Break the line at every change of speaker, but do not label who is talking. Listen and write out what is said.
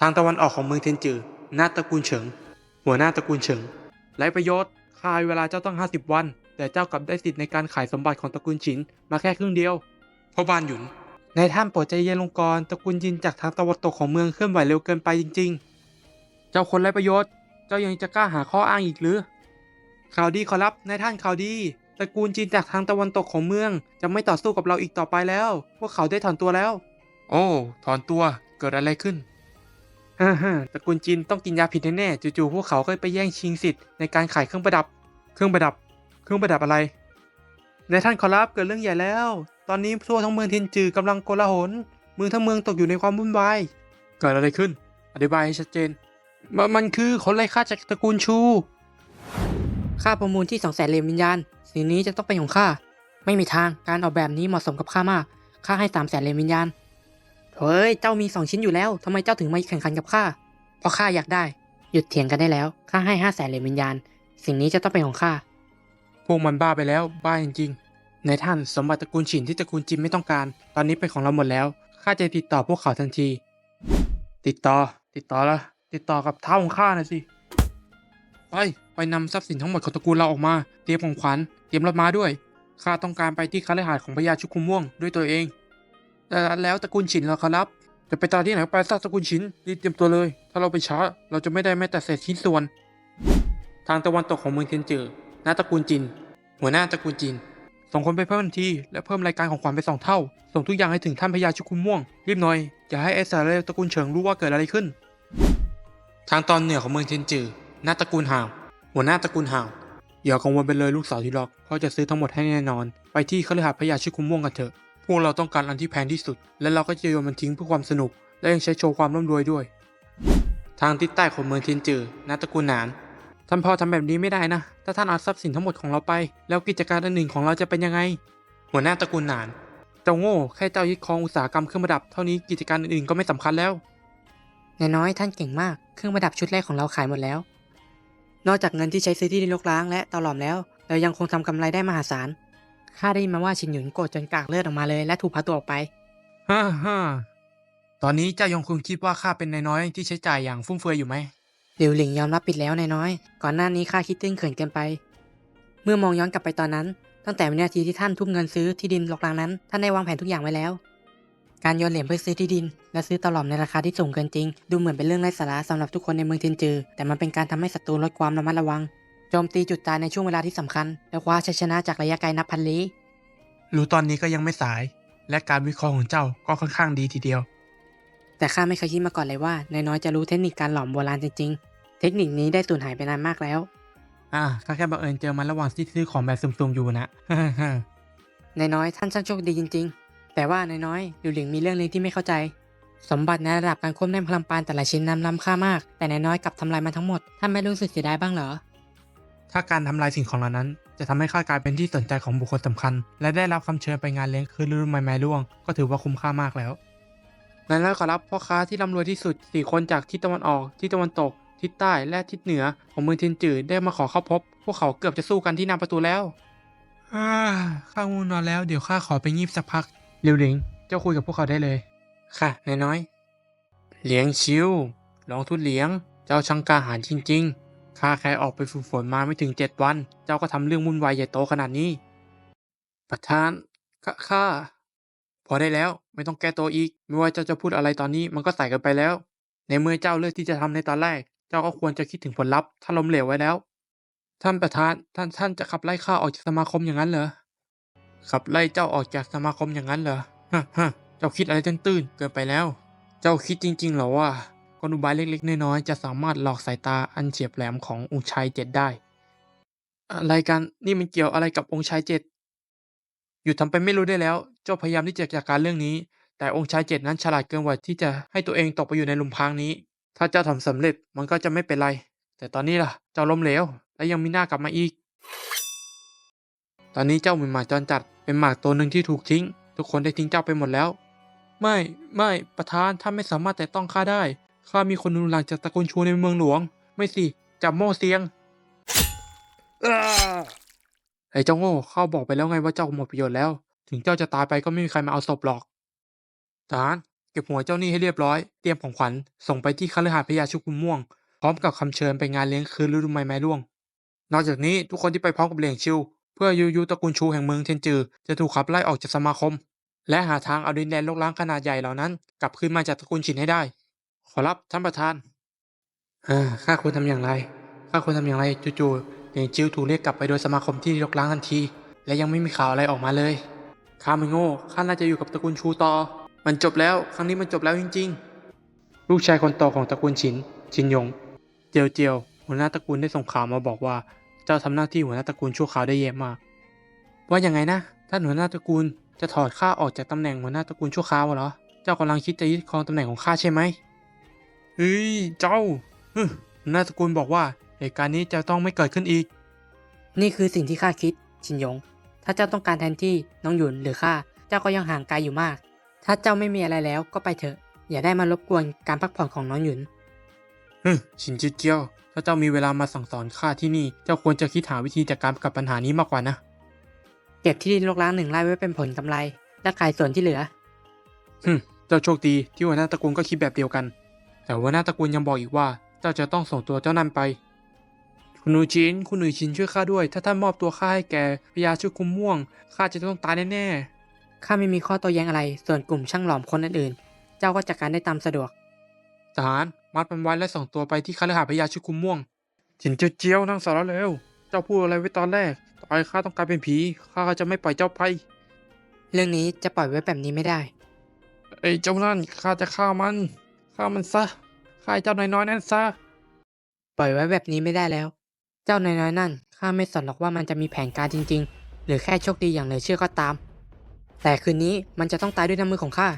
ทางตะวันออกของเมืองเทนจือหน้าตระกูลเฉิง หัวหน้าตระกูลเฉิงไรประโยชน์คาให้เวลาเจ้าต้อง 50 วัน แต่เจ้ากลับได้สิทธิ์ในการขายสมบัติของตระกูลฉินมาแค่ครึ่งเดียวพ่อบานหยุนในท่านโปรดใจเย็นลงก่อนตระกูลจินจากทางตะวันตกของเมืองเคลื่อนไหวเร็วเกินไปจริง ๆ เจ้าคนไรประโยชน์ เจ้ายังจะกล้าหาข้ออ้างอีกหรือ ข่าวดีขอรับนายท่านข่าวดีตระกูลจีนจากทางตะวันตกของเมือง จะไม่ต่อสู้กับเราอีกต่อไปแล้ว พวกเขาได้ถอนตัวแล้ว โอ้ ถอนตัว เกิดอะไรขึ้น ฮ่าฮ่าตระกูลจีนต้องกินยาผิดแน่ๆจู่ๆพวกเขาก็ไปแย่งชิงสิทธิ์ในการขายเครื่องประดับ เครื่องประดับ เครื่องประดับอะไรนายท่านขอรับเกิดเรื่องใหญ่แล้ว ตอนนี้ทั่วทั้งเมืองเทียนจือกำลังโกลาหลเมืองทั้งเมืองตกอยู่ในความวุ่นวายเกิดอะไรขึ้น อธิบายให้ชัดเจน มันมันคือคนไร้ค่าจากตระกูลชู
ค่าประมูลที่สองแสนเหรียญวิญญาณสิ่งนี้จะต้องเป็นของข้า ไม่มีทาง การออกแบบนี้เหมาะสมกับข้ามาก ข้าให้สามแสนเหรียญวิญญาณ เฮ้ย เจ้ามีสองชิ้นอยู่แล้วทำไมเจ้าถึงมาแข่งขันกับข้า เพราะข้าอยากได้ หยุดเถียงกันได้แล้ว ข้าให้ห้าแสนเหรียญวิญญาณ สิ่งนี้จะต้องเป็นของข้า
พวกมันบ้าไปแล้ว บ้าจริงๆ ในท่านสมบัติตระกูลฉินที่ตระกูลจินไม่ต้องการ ตอนนี้เป็นของเราหมดแล้ว ข้าจะติดต่อพวกเขาทันที ติดต่อ ติดต่อละติดต่อกับเท้าของข้านะสิ ไป ไปนำทรัพย์สินทั้งหมดของตระกูลเราออกมา เตรียมของขวัญ เตรียมรถม้าด้วย ข้าต้องการไปที่คฤหาสน์ของพญาชุกคุมม่วงด้วยตัวเอง แต่แล้วตระกูลฉินล่ะครับ จะไปตอนที่ไหนก็ไปซะตระกูลฉินรีบเตรียมตัวเลย ถ้าเราไปช้าเราจะไม่ได้แม้แต่เศษชิ้นส่วน ทางตะวันตกของเมืองเทียนจือหน้าตระกูลจิน หัวหน้าตระกูลจินส่งคนไปเพิ่มทันทีและเพิ่มรายการของขวัญไปสองเท่า ส่งทุกอย่างให้ถึงท่านพญาชุกุมม่วง รีบหน่อย อย่าให้ไอ้สารเลวตระกูลเฉิงรู้ว่าเกิดอะไรขึ้น ทางตอนเหนือของเมืองเทียนจือหน้าตระกูลห่าว หัวหน้าตระกูลห่าวอย่ากังวลไปเลยลูกสาวที่รักเพราะจะซื้อทั้งหมดให้แน่นอน ไปที่คฤหาสน์พญาชุกุมม่วงกันเถอะ วกเราต้องการอันที่แพงที่สุด และเราก็จะโยนมันทิ้งเพื่อความสนุก และยังใช้โชว์ความร่ำรวยด้วย ทางทิศใต้ของเมืองเทียนจือนาตระกูลหนานท่านพ่อทำแบบนี้ไม่ได้นะ ถ้าท่านเอาทรัพย์สินทั้งหมดของเราไป แล้วกิจการอันหนึ่งของเราจะเป็นยังไง หัวหน้าตระกูลหนานเจ้าโง่แค่เจ้ายึดครองอุตสาหกรรมเครื่องประดับเท่านี้กิจการอื่นๆก็ไม่สำคัญแล้ว
นายน้อยท่านเก่งมากเครื่องประดับชุดแรกของเราขายหมดแล้ว นอกจากเงินที่ใช้ซื้อที่ดินรกร้างและตอหลอมแล้ว เรายังคงทำกำไรได้มหาศาล ข้าได้ยินมาว่าชินหยุนโกรธจนกากเลือดออกมาเลยและถูกพาตัวออกไป
ฮ่าฮ่าตอนนี้เจ้ายังคงคิดว่าข้าเป็นนายน้อยที่ใช้จ่ายอย่างฟุ่มเฟือยอยู่ไหม
หลิวหลิงยอมรับผิดแล้วนายน้อย ก่อนหน้านี้ข้าคิดตื้นเขินเกินไป เมื่อมองย้อนกลับไปตอนนั้น ตั้งแต่วินาทีที่ท่านทุ่มเงินซื้อที่ดินรกร้างนั้น ท่านได้วางแผนทุกอย่างไว้แล้ว การโยนเหรียญเพื่อซื้อที่ดิน และซื้อตลอมในราคาที่สูงเกินจริง ดูเหมือนเป็นเรื่องไร้สาระสำหรับทุกคนในเมืองเทียนจือ แต่มันเป็นการทำให้ศัตรูลดความระมัดระวัง โจมตีจุดตายในช่วงเวลาที่สำคัญ และคว้าชัยชนะจากระยะไกลนับพันลี้
รู้ตอนนี้ก็ยังไม่สาย และการวิเคราะห์ของเจ้าก็ค่อนข้างดีทีเดียว
แต่ข้าไม่เคยคิดมาก่อนเลยว่านายน้อยจะรู้เทคนิคการหลอมโบราณจริงๆ เทคนิคนี้ได้สูญหายไปนานมากแล้ว
อ่าข้าแค่บังเอิญเจอมันระหว่างที่ซื้อของแบบสุ่มๆอยู่นะ
นายน้อยท่านช่างโชคดีจริง ๆ แต่ว่านายน้อยหลิวหลิงมีเรื่องหนึงที่ไม่เข้าใจ สมบัติในระดับการควบแน่นพลังปานแต่ละชิ้นนำล้ำค่ามาก แต่นายน้อยกลับทำลายมันทั้งหมดท่านไม่รู้สึกเสียดายบ้างเหรอ
ถ้าการทำลายสิ่งของเหล่านั้น จะทำให้ข้ากลายเป็นที่สนใจของบุคคลสำคัญ และได้รับคำเชิญไปงานเลี้ยงคืนฤดูใบไม้ร่วง ก็ถือว่าคุ้มค่ามากแล้วนั่นแล้วขอรับพ่อค้าที่ร่ำรวยที่สุดสี่คนจากทิศตะวันออกทิศตะวันตก ทิศใต้และทิศเหนือของเมืองเทียนจือได้มาขอเข้าพบ พวกเขาเกือบจะสู้กันที่หน้าประตูแล้วอ่าข้าง่วงนอนแล้วเดี๋ยวข้าขอไปงีบสักพักเร็วหลิง เจ้าคุยกับพวกเขาได้เลย ค่ะนายน้อยเลี้ยงชิวลองทุนเลี้ยง เจ้าช่างกล้าหาญจริง ๆ ข้าแค่ออกไปฝึกฝนมาไม่ถึงเจ็ดวัน เจ้าก็ทำเรื่องวุ่นวายใหญ่โตขนาดนี้ ประธานข้าข้าพอได้แล้วไม่ต้องแก้ตัวอีก ไม่ว่าเจ้าจะพูดอะไรตอนนี้มันก็ใส่กันไปแล้ว ในเมื่อเจ้าเลือกที่จะทำในตอนแรก เจ้าก็ควรจะคิดถึงผลลัพธ์ถ้าล้มเหลวไว้แล้ว ท่านประธานท่านท่านจะขับไล่ข้าออกจากสมาคมอย่างนั้นเหรอขับไล่เจ้าออกจากสมาคมอย่างนั้นเหรอฮะฮะเจ้าคิดอะไรตื้นๆเกินไปแล้ว เจ้าคิดจริงๆเหรอว่า กลอุบายเล็กๆ น้อยๆ จะสามารถหลอกสายตาอันเฉียบแหลมขององค์ชายเจ็ดได้ อะไรกัน นี่มันเกี่ยวอะไรกับองค์ชายเจ็ดหยุดทำเป็นไม่รู้ได้แล้ว เจ้าพยายามที่จะจัดการเรื่องนี้ แต่องค์ชายเจ็ดนั้นฉลาดเกินกว่าที่จะให้ตัวเองตกไปอยู่ในหลุมพรางนี้ ถ้าเจ้าทำสำเร็จมันก็จะไม่เป็นไร แต่ตอนนี้ล่ะ เจ้าล้มเหลว และยังมีหน้ากลับมาอีก ตอนนี้เจ้าเป็นหมาจรจัด เป็นหมาตัวหนึ่งที่ถูกทิ้ง ทุกคนได้ทิ้งเจ้าไปหมดแล้ว ไม่ ไม่ ประธานท่านไม่สามารถแต่ต้องข้าได้ ข้ามีคนหนุนหลังจากตระกูลชูในเมืองหลวง ไม่สิจับโม่เสียงไอ้เจ้าโง่ข้าบอกไปแล้วไงว่าเจ้าหมดประโยชน์แล้ว ถึงเจ้าจะตายไปก็ไม่มีใครมาเอาศพหรอกทหารเก็บหัวเจ้านี้ให้เรียบร้อย เตรียมของขวัญส่งไปที่คฤหาสน์พญาชุกุมม่วง พร้อมกับคำเชิญไปงานเลี้ยงคืนฤดูใบไม้ร่วง นอกจากนี้ทุกคนที่ไปพร้อมกับเหลียงชิว เพื่อยูยูตระกูลชูแห่งเมืองเทนจือ จะถูกขับไล่ออกจากสมาคม และหาทางเอาดินแดนลกล้างขนาดใหญ่เหล่านั้น กลับคืนมาจากตระกูลฉินให้ได้ ขอรับท่านประธานข้าควรทำอย่างไร ข้าควรทำอย่างไรจู่ๆเหลียงชิวถูกเรียกกลับไปโดยสมาคมที่ลกล้างทันที และยังไม่มีข่าวอะไรออกมาเลย ข้าไม่โง่ ข้าน่าจะอยู่กับตระกูลชูต่อ มันจบแล้ว ครั้งนี้มันจบแล้วจริง ๆ ลูกชายคนโตของตระกูลฉิน ชินยง เจียวเจียว หัวหน้าตระกูลได้ส่งข่าวมาบอกว่า เจ้าทำหน้าที่หัวหน้าตระกูลชั่วคราวได้แย่มาก ว่ายังไงนะ ท่านหัวหน้าตระกูลจะถอดข้าออกจากตำแหน่งหัวหน้าตระกูลชั่วคราวเหรอ เจ้ากำลังคิดจะยึดครองตำแหน่งของข้าใช่ไหม เฮ้ย เจ้าฮึหัวหน้าตระกูลบอกว่าเหตุการณ์นี้จะต้องไม่เกิดขึ้นอีก
นี่คือสิ่งที่ข้าคิด ชินยง ถ้าเจ้าต้องการแทนที่น้องหยุนหรือข้า เจ้าก็ยังห่างไกลอยู่มาก ถ้าเจ้าไม่มีอะไรแล้วก็ไปเถอะ อย่าได้มารบกวนการพักผ่อนของน้องหยุน
ฮึชินจิเจียว ถ้าเจ้ามีเวลามาสั่งสอนข้าที่นี่ เจ้าควรจะคิดหาวิธีจัดการกับปัญหานี้มากกว่านะ
เก็บที่ดินรกร้างหนึ่งไร่ไว้เป็นผลกำไร และขายส่วนที่เหลือ
ฮึมเจ้าโชคดีที่หัวหน้าตระกูลก็คิดแบบเดียวกัน แต่หัวหน้าตระกูลยังบอกอีกว่าเจ้าจะต้องส่งตัวเจ้านั่นไป คุณหนูชิน คุณหนูชินช่วยข้าด้วย ถ้าท่านมอบตัวข้าให้แก่พญาชุกุมม่วงข้าจะต้องตายแน่
ข้าไม่มีข้อโต้แย้งอะไร ส่วนกลุ่มช่างหลอมคนอื่นๆ เจ้าก็จัดการได้ตามสะดวก
ๆทหารมัดมันไว้และส่งตัวไปที่คฤหาสน์พญาชุกุมม่วงชินเจียวเจียวนั่งสารแล้วเจ้าพูดอะไรไว้ตอนแรกต่อไปข้าต้องกลายเป็นผีข้าก็จะไม่ปล่อยเจ้าไป
เรื่องนี้จะปล่อยไว้แบบนี้ไม่ได้
ไอ้เจ้านั่นข้าจะฆ่ามัน ฆ่ามันซะฆ่ายเจ้าน้อยนั่นซะ
ปล่อยไว้แบบนี้ไม่ได้แล้ว เจ้าน้อยนั่นข้าไม่สนหรอกว่ามันจะมีแผนการจริง ๆ หรือแค่โชคดีอย่างเหลือเชื่อก็ตาม แต่คืนนี้มันจะต้องตายด้วยน้ำมือของข้า